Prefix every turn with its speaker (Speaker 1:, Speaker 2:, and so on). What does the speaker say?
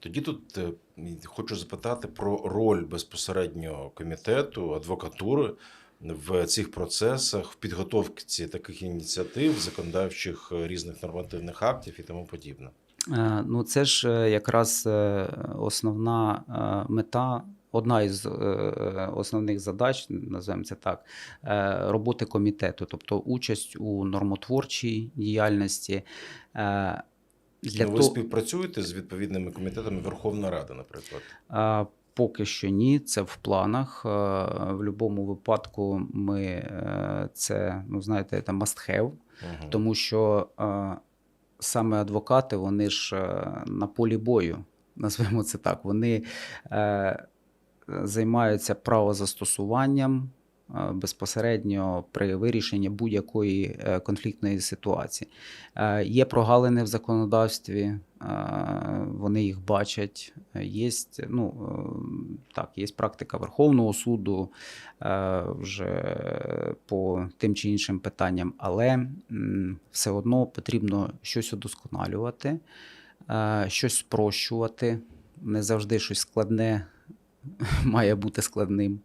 Speaker 1: Тоді тут е, хочу запитати про роль безпосередньо комітету, адвокатури в цих процесах, в підготовці таких ініціатив, законодавчих е, різних нормативних актів і тому подібне.
Speaker 2: Е, Ну, це ж якраз основна мета, одна із основних задач, називаємо це так, роботи комітету, тобто участь у нормотворчій діяльності. Для
Speaker 1: ну, ви
Speaker 2: того,
Speaker 1: співпрацюєте з відповідними комітетами Верховної Ради, наприклад.
Speaker 2: А, Поки що ні, це в планах. В будь-якому випадку ми е, це, ну знаєте, це must have,
Speaker 1: Мгм.
Speaker 2: тому що саме адвокати, вони ж е, на полі бою, назвемо це так. Вони е, займаються правозастосуванням безпосередньо при вирішенні будь-якої е, конфліктної ситуації. Е, Є прогалини в законодавстві, е, вони їх бачать. Є, ну, е, так, є практика Верховного суду е, вже по тим чи іншим питанням, але все одно потрібно щось удосконалювати, е, щось спрощувати. Не завжди щось складне має бути складним.